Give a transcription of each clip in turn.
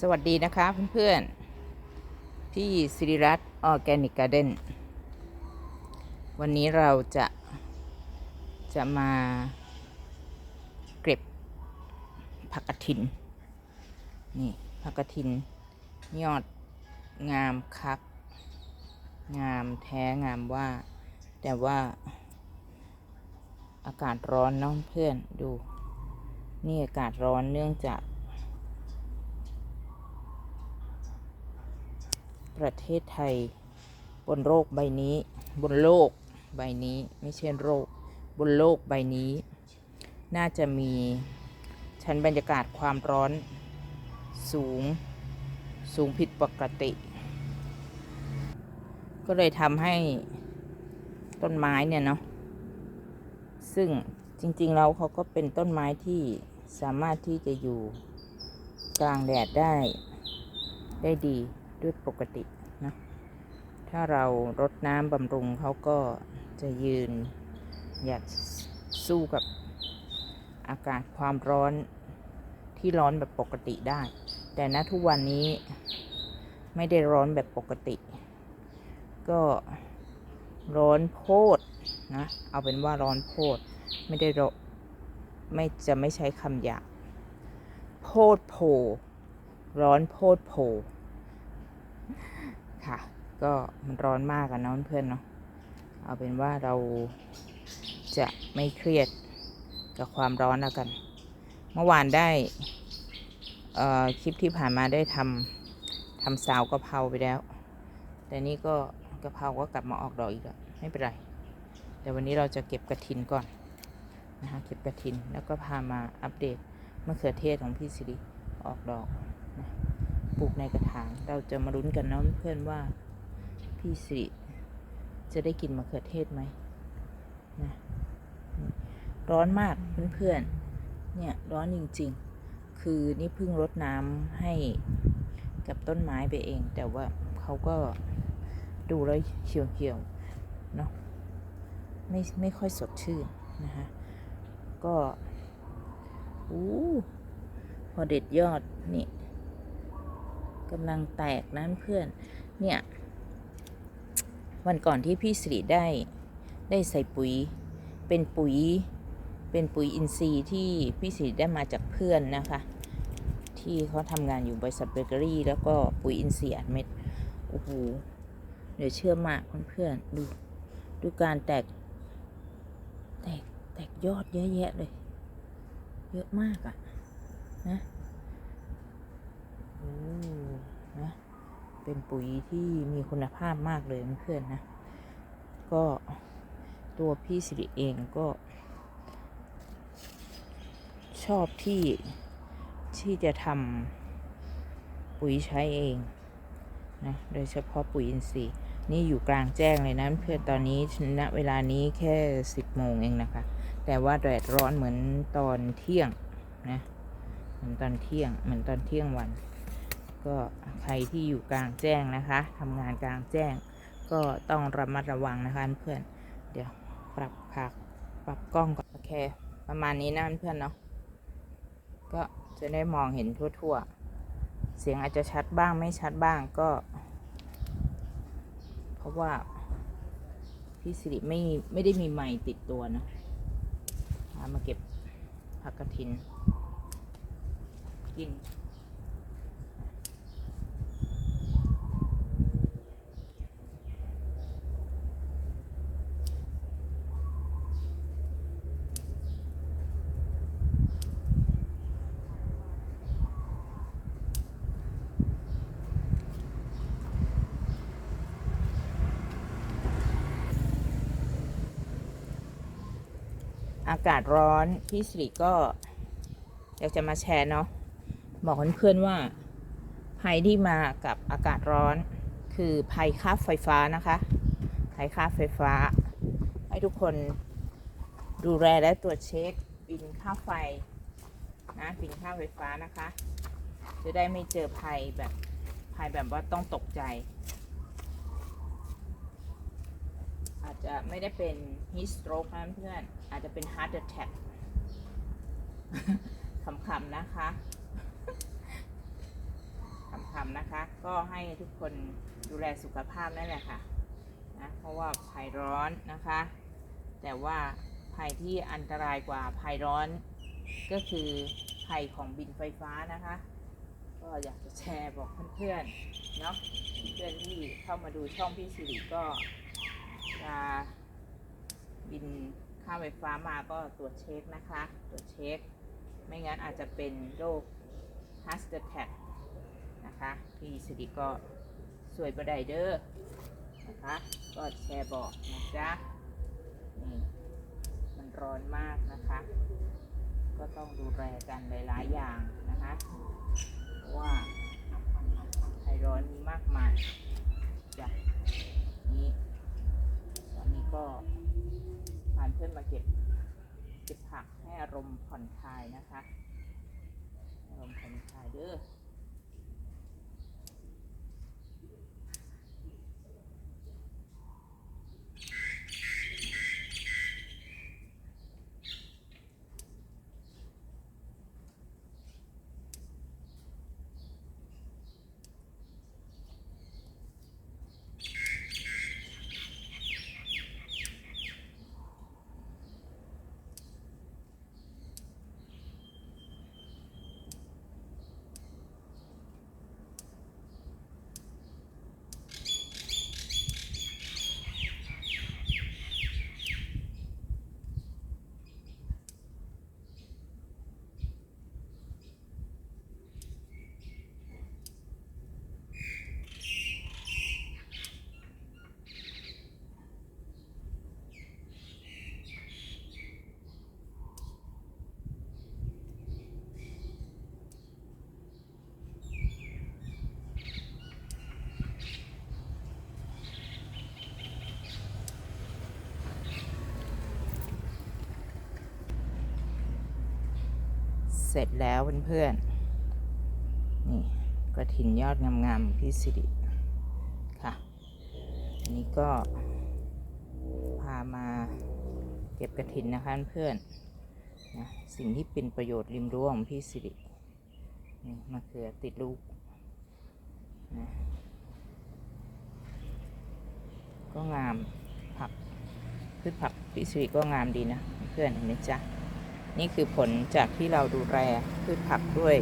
สวัสดีนะคะเพื่อนๆพี่สิริรัตน์ออร์แกนิกการ์เด้นวันนี้เราจะจะมาเก็บผักกระถิน นี่ผักกระถิน ยอดงามคัก งามแท้งามว่า แต่ว่าอากาศร้อนเน้องเพื่อนดู นี่อากาศร้อนเนื่องจาก ประเทศไทย บนโลกใบนี้ บนโลกใบนี้ไม่ใช่โรคบนโลกใบนี้ น่าจะมีชั้นบรรยากาศความร้อนสูงสูงผิดปกติ ก็เลยทำให้ต้นไม้เนี่ยเนาะซึ่งจริงๆแล้วเขาก็เป็นต้นไม้ที่สามารถที่จะอยู่กลางแดดได้ได้ดี ด้วยปกตินะถ้าเรารดน้ำบำรุงเขาก็จะยืนหยัดสู้กับอากาศความร้อนที่ร้อนแบบปกติได้ แต่ณทุกวันนี้ไม่ได้ร้อนแบบปกติ ก็ร้อนโพดนะเอาเป็นว่าร้อนโพดไม่ได้ร้อนไม่จะไม่ใช้คำหยาบโพดโผร้อนโพดโผ ค่ะ ก็มันร้อนมากอะเนาะเพื่อนเนาะเอาเป็นว่าเราจะไม่เครียดกับความร้อนแล้วกัน เมื่อวานได้คลิปที่ผ่านมาได้ทำทำสาวกะเพราไปแล้ว แต่นี่ก็กะเพราก็กลับมาออกดอกอีกแล้วไม่เป็นไร แต่วันนี้เราจะเก็บกระถินก่อนนะคะเก็บกระถินแล้วก็พามาอัปเดตมะเขือเทศของพี่สิริออกดอกนะ ปลูกในกระถาง เราจะมาลุ้นกันนะเพื่อนว่าพี่สิริจะได้กินมะเขือเทศไหมนะร้อนมากเพื่อนๆ เนี่ยร้อนจริงๆ คือนี่เพิ่งรดน้ำให้กับต้นไม้ไปเอง แต่ว่าเขาก็ดูแล้วเขียวๆ เนาะไม่ไม่ค่อยสดชื่นนะคะก็อู้พอเด็ดยอดนี่ กำลังแตกนั้นเพื่อน เนี่ย วันก่อนที่พี่สิริได้ได้ใส่ปุ๋ย เป็นปุ๋ย เป็นปุ๋ยอินทรีย์ที่พี่สิริได้มาจากเพื่อนนะคะ ที่เขาทำงานอยู่บริษัทเบเกอรี่ แล้วก็ปุ๋ยอินทรีย์อัดเม็ดโอ้โหเดี๋ยวเชื่อมากเพื่อนๆดูดูการแตก แตก แตกยอดเยอะแยะเลย เยอะมากอะ่ะนะ โอ้ นะเป็นปุ๋ยที่มีคุณภาพมากเลยเพื่อนนะ ก็ตัวพี่สิริเองก็ ชอบที่ที่จะทำปุ๋ยใช้เองนะโดยเฉพาะปุ๋ยอินทรีย์นี่อยู่กลางแจ้งเลยนะเพื่อนตอนนี้ณเวลานี้แค่สิบโมงเองนะคะ แต่ว่าแดดร้อนเหมือนตอนเที่ยงนะเหมือนตอนเที่ยงเหมือนตอนเที่ยงวัน ก็ใครที่อยู่กลางแจ้งนะคะทำงานกลางแจ้ง ก็ต้องระมัดระวังนะคะเพื่อน เดี๋ยวปรับผักปรับกล้องก่อนโอเค ประมาณนี้นะเพื่อนเนาะก็จะได้มองเห็นทั่ว ๆ เสียงอาจจะชัดบ้างไม่ชัดบ้างก็ เพราะว่าพี่สิริไม่ไม่ได้มีไม้ติดตัวนะามาเก็บผักกระถินกิน อากาศร้อน พี่สิริก็ อยากจะมาแชร์เนาะบอกเพื่อนๆว่า ภัยที่มากับอากาศร้อน คือภัยค่าไฟฟ้านะคะภัยค่าไฟฟ้า ให้ทุกคนดูแลและตรวจเช็คบินค่าไฟนะบินค่าไฟฟ้านะคะ จะได้ไม่เจอภัยแบบภัยแบบว่าต้องตกใจ อาจจะไม่ได้เป็น heat stroke นะเพื่อน อาจจะเป็น heart attack ขำๆนะคะทำๆนะคะ ก็ให้ทุกคนดูแลสุขภาพนั่นแหละค่ะนะเพราะว่าภัยร้อนนะคะ แต่ว่าภัยที่อันตรายกว่าภัยร้อน ก็คือภัยของบินไฟฟ้านะคะ ก็อยากจะแชร์บอกเพื่อนๆเนาะเพื่อนที่เข้ามาดูช่องพี่สิริก็ จะบินค่าไฟฟ้ามาก็ตรวจเช็คนะคะ ตรวจเช็ค ไม่งั้นอาจจะเป็นโรค heart attack นะคะ พี่สิริก็สวยประไดเดอร์นะคะ ก็แชร์บอกนะจ๊ะ นี่ มันร้อนมากนะคะ ก็ต้องดูแลกันหลาย ๆ อย่างนะคะ เพราะว่าไทยร้อนมีมากมายจ้ะนี่ตอนนี้ก็พานเพื่อน มาเก็บเก็บผักให้อารมณ์ผ่อนคลายนะคะอารมณ์ผ่อนคลายเด้อ เสร็จแล้วเพื่อนๆ นี่กระถินยอดงามๆพี่สิริค่ะ อันนี้ก็ พามาเก็บกระถินนะคะเพื่อนนะสิ่งที่เป็นประโยชน์ริมรั้วของพี่สิรินี่มะเขือติดลูกนะก็งามผักพืชผักพี่สิริก็งามดีนะ เพื่อนเห็นไหมจ๊ะ นี่คือผลจากที่เราดูแลพืชผักด้วย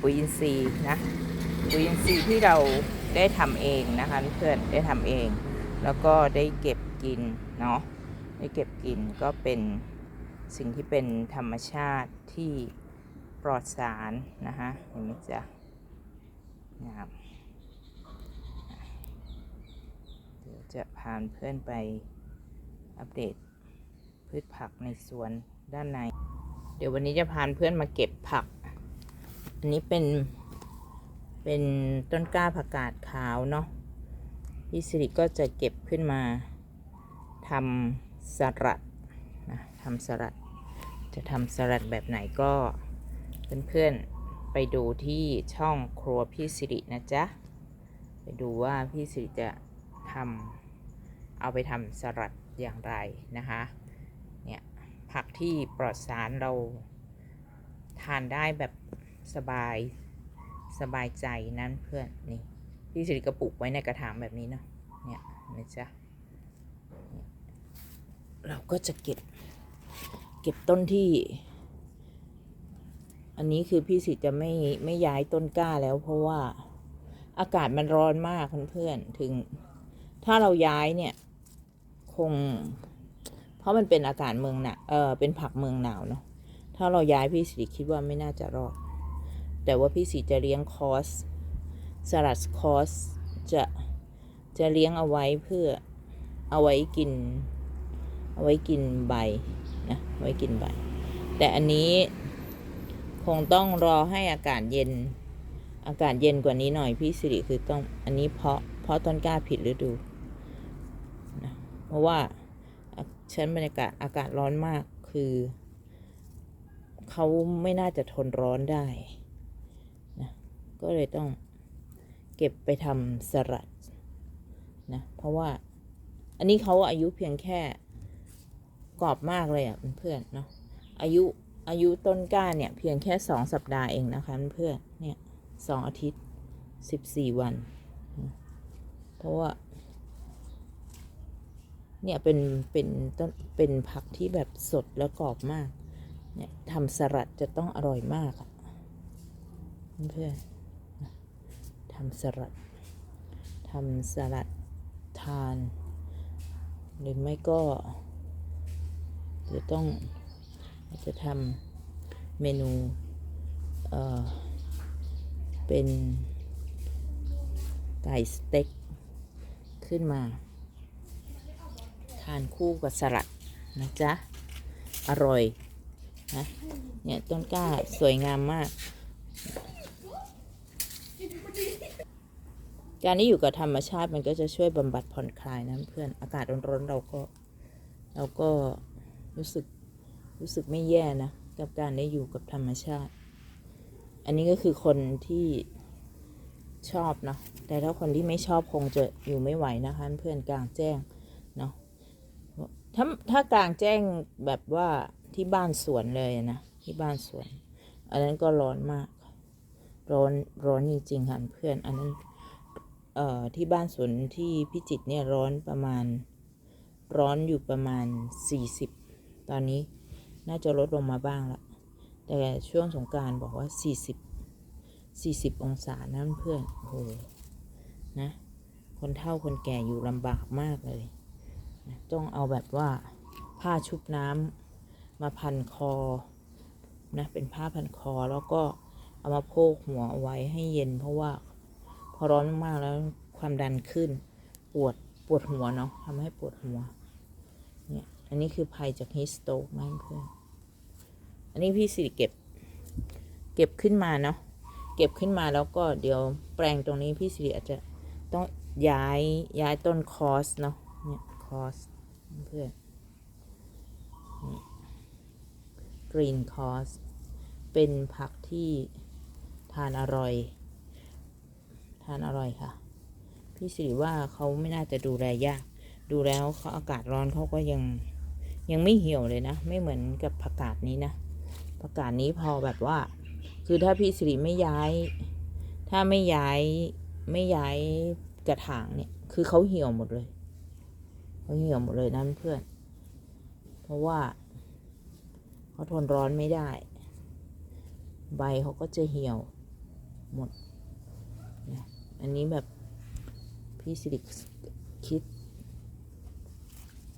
ปุ๋ยอินทรีย์นะปุ๋ยอินทรีย์ที่เราได้ทำเองนะคะเพื่อนได้ทำเอง แล้วก็ได้เก็บกินเนาะได้เก็บกินก็เป็นสิ่งที่เป็นธรรมชาติที่ปลอดสารนะคะเห็นไหมจ๊ะนะครับเดี๋ยวจะพาเพื่อนไปอัปเดตพืชผักในสวนด้านใน เดี๋ยววันนี้จะพาเพื่อนมาเก็บผัก อันนี้เป็น เป็นต้นกล้าผักกาดขาวเนาะ พี่สิริก็จะเก็บขึ้นมาทำสลัดนะทำสลัด จะทำสลัดแบบไหนก็เพื่อนๆไปดูที่ช่องครัวพี่สิรินะจ๊ะ ไปดูว่าพี่สิริจะทำเอาไปทำสลัดอย่างไรนะคะ ผักที่ปลอดสารเราทานได้แบบสบายสบายใจนั้นเพื่อนนี่พี่สิริกระปุกไว้ในกระถางแบบนี้เนาะเนี่ยนะจ๊ะเนี่ยเราก็จะเก็บ เก็บต้นที่ อันนี้คือพี่สิริจะไม่ไม่ย้ายต้นกล้าแล้วเพราะว่าอากาศมันร้อนมากเพื่อนๆถึง ถ้าเราย้ายเนี่ย คง ราะมันเป็นอากาศเมืองหนาเออเป็นผักเมืองหนาวเนาะถ้าเราย้ายพี่สีคิดว่าไม่น่าจะรอด แต่ว่าพี่สีจะเลี้ยงคอสสลัดคอสจะจะเลี้ยงเอาไว้เพื่อเอาไว้กิน เอาไว้กินใบนะไว้กินใบ แต่อันนี้คงต้องรอให้อากาศเย็น อากาศเย็นกว่านี้หน่อยพี่สิริคือต้องอันนี้เพาะเพาะต้นกล้าผิดฤดูนะเพราะว่า ชั้นบรรยากาศอากาศร้อนมากคือเขาไม่น่าจะทนร้อนได้นะก็เลยต้องเก็บไปทำสลัดนะเพราะว่าอันนี้เขาอายุเพียงแค่กรอบมากเลยอะเพื่อนเนาะอายุอายุต้นก้าเนี่ยเพียงแค่สองสัปดาห์เองนะคะเพื่อนเนี่ยสองอาทิตย์สิบสี่วัน เพราะว่า เนี่ยเป็นเป็นต้นเป็นผักที่แบบสดและกรอบมาก เนี่ยทำสลัดจะต้องอร่อยมากอะเพื่อนทำสลัดทำสลัดทาน หรือไม่ก็ จะต้องจะทำเมนูเอ่อเป็นไก่สเต็กขึ้นมา ทานคู่กับสลัดนะจ๊ะ อร่อยนะเนี่ยต้นกล้าสวยงามมาก การที่อยู่กับธรรมชาติมันก็จะช่วยบำบัดผ่อนคลายนะเพื่อน อากาศร้อนๆเราก็เราก็รู้สึกรู้สึกไม่แย่นะ กับการได้อยู่กับธรรมชาติ อันนี้ก็คือคนที่ชอบนะแต่ถ้าคนที่ไม่ชอบคงจะอยู่ไม่ไหวนะคะเพื่อนกลางแจ้ง ถ้าถ้ากลางแจ้งแบบว่าที่บ้านสวนเลยนะ ที่บ้านสวน อันนั้นก็ร้อนมาก ร้อนร้อนจริงๆค่ะเพื่อน อันนั้นเอ่อที่บ้านสวนที่พิจิตเนี่ยร้อนประมาณ ร้อนอยู่ประมาณ 40 ตอนนี้น่าจะลดลงมาบ้างละแต่ช่วงสงการบอกว่า 40 40 องศานะเพื่อนโอ้โหนะ คนเฒ่าคนแก่อยู่ลำบากมากเลย ต้องเอาแบบว่าผ้าชุบน้ำมาพันคอนะเป็นผ้าพันคอแล้วก็เอามาโพกหัวเอาไว้ให้เย็น เพราะว่าพอร้อนมากๆแล้วความดันขึ้น ปวดปวดหัวเนาะทำให้ปวดหัวเนี่ยอันนี้คือภัยจากฮิสโตกนะเพื่อนอันนี้พี่สิริเก็บ เก็บขึ้นมาเนาะเก็บขึ้นมาแล้วก็เดี๋ยวแปลงตรงนี้พี่สิริอาจจะต้องย้ายย้ายต้นคอสเนาะเนี่ย คอสเพื่อนกรีนคอสเป็นผักที่ทานอร่อย ทานอร่อยค่ะ พี่สิริว่าเขาไม่น่าจะดูแลยาก ดูแล้วเขาอากาศร้อนเขาก็ยังยังไม่เหี่ยวเลยนะ ไม่เหมือนกับผักกาดนี้นะผักกาดนี้พอแบบว่า คือถ้าพี่สิริไม่ย้าย ถ้าไม่ย้ายไม่ย้ายกระถางเนี่ย คือเขาเหี่ยวหมดเลย เขาเหี่ยวหมดเลยนะเพื่อน เพราะว่าเขาทนร้อนไม่ได้ ใบเขาก็จะเหี่ยวหมด อันนี้แบบพี่สิริคิด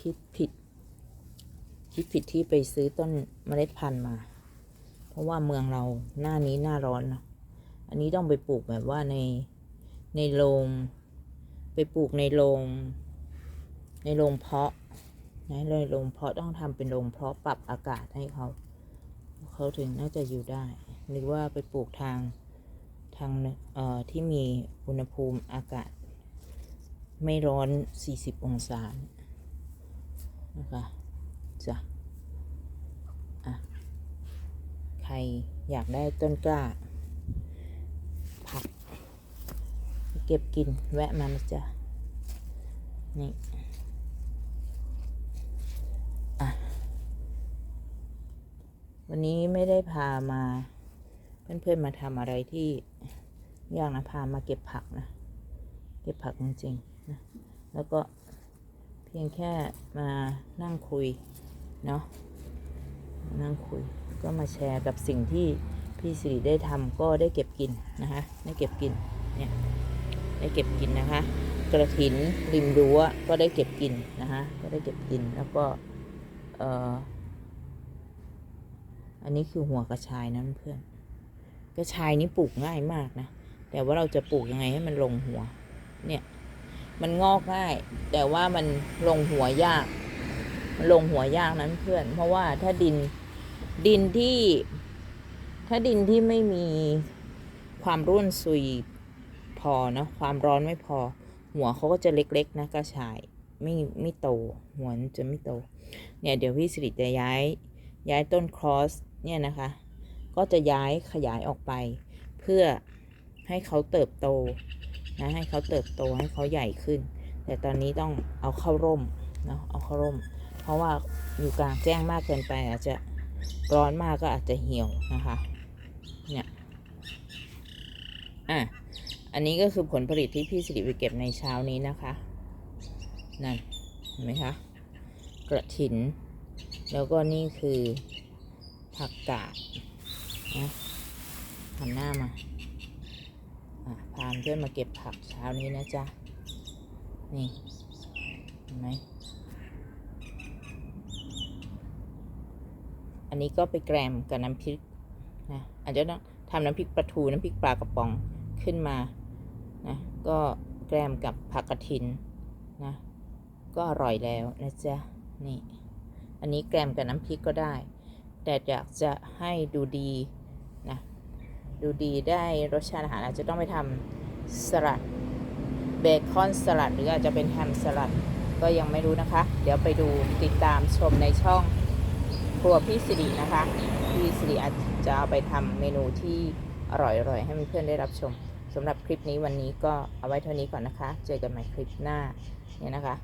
คิดผิด คิดผิดที่ไปซื้อต้นเมล็ดพันธุ์มา เพราะว่าเมืองเราหน้านี้หน้าร้อนเนาะอันนี้ต้องไปปลูกแบบว่าในในโรงไปปลูกในโรง ในโรงเพาะนะเลยโรงเพาะต้องทำเป็นโรงเพาะปรับอากาศให้เขาเขาถึงน่าจะอยู่ได้ หรือว่าไปปลูกทางทางเอ่อที่มีอุณหภูมิอากาศ ไม่ร้อน 40 องศานะคะจ้ะอะใครอยากได้ต้นกล้า ผัก เก็บกินแวะมานะจ๊ะนี่ อะ วันนี้ไม่ได้พามา เพื่อนๆมาทำอะไรที่ยากนะพามาเก็บผักนะ เก็บผักจริงๆนะแล้วก็เพียงแค่มานั่งคุยเนาะนั่งคุยก็มาแชร์กับสิ่งที่พี่สิริได้ทำก็ได้เก็บกินนะคะได้เก็บกินเนี่ยได้เก็บกินนะคะ กระถินริมรั้วก็ได้เก็บกินนะคะก็ได้เก็บกินแล้วก็เอ่อ อันนี้คือหัวกระชายนะเพื่อน กระชายนี่ปลูกง่ายมากนะ แต่ว่าเราจะปลูกยังไงให้มันลงหัว เนี่ย มันงอกง่าย แต่ว่ามันลงหัวยาก มันลงหัวยากนั้นเพื่อน เพราะว่าถ้าดิน ดินที่ ถ้าดินที่ไม่มีความร่วนซุยพอนะความร้อนไม่พอ หัวเขาก็จะเล็กๆนะกระชายไม่ไม่โต หัวจะไม่โต เนี่ยเดี๋ยวพี่สิริจะย้ายย้ายต้นครอส เนี่ยนะคะ ก็จะย้ายขยายออกไป เพื่อให้เขาเติบโตนะให้เขาเติบโตให้เขาใหญ่ขึ้น แต่ตอนนี้ต้องเอาเข้าร่มเนาะเอาเข้าร่ม เพราะว่าอยู่กลางแจ้งมากเกินไป อาจจะร้อนมากก็อาจจะเหี่ยวนะคะเนี่ยอะอันนี้ก็คือผลผลิตที่พี่สิริไปเก็บในเช้านี้นะคะนั่นเห็นไหมคะกระถิน แล้วก็นี่คือ ผักกาดนะหันหน้ามาพาเพื่อนมาเก็บผักเช้านี้นะจ๊ะ นี่ เห็นไหม อันนี้ก็ไปแกรมกับน้ำพริกนะอาจจะต้องทำน้ำพริกปลาทูน้ำพริกปลากระป๋องขึ้นมานะก็แกรมกับผักกระถินนะก็อร่อยแล้วนะจ๊ะ นี่ อันนี้แกรมกับน้ำพริกก็ได้ แต่อยากจะให้ดูดีนะดูดีได้รสชาติอาหารอาจจะต้องไปทำสลัดเบคอนสลัดหรืออาจจะเป็นแฮมสลัดก็ยังไม่รู้นะคะ เดี๋ยวไปดูติดตามชมในช่องครัวพี่สิรินะคะ พี่สิริอาจจะเอาไปทำเมนูที่อร่อยๆให้เพื่อนๆได้รับชมสำหรับคลิปนี้วันนี้ก็เอาไว้เท่านี้ก่อนนะคะ เจอกันใหม่คลิปหน้าเนี่ยนะคะ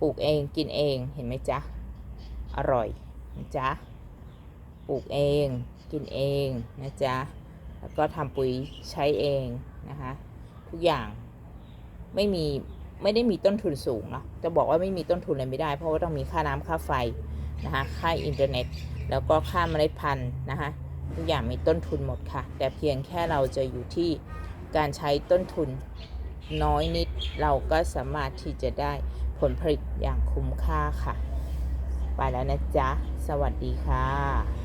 ปลูกเองกินเองเห็นไหมจ๊ะ อร่อยจ๊ะ ลูกเองกินเองนะจ๊ะแล้วก็ทำปุ๋ยใช้เองนะคะทุกอย่างไม่มีไม่ได้มีต้นทุนสูงเนาะจะบอกว่าไม่มีต้นทุนเลยไม่ได้ เพราะว่าต้องมีค่าน้ำค่าไฟนะคะค่าอินเทอร์เน็ต แล้วก็ค่าเมล็ดพันธุ์นะคะทุกอย่างมีต้นทุนหมดค่ะ แต่เพียงแค่เราจะอยู่ที่การใช้ต้นทุนน้อยนิด เราก็สามารถที่จะได้ผลผลิตอย่างคุ้มค่าค่ะ ไปแล้วนะจ๊ะ สวัสดีค่ะ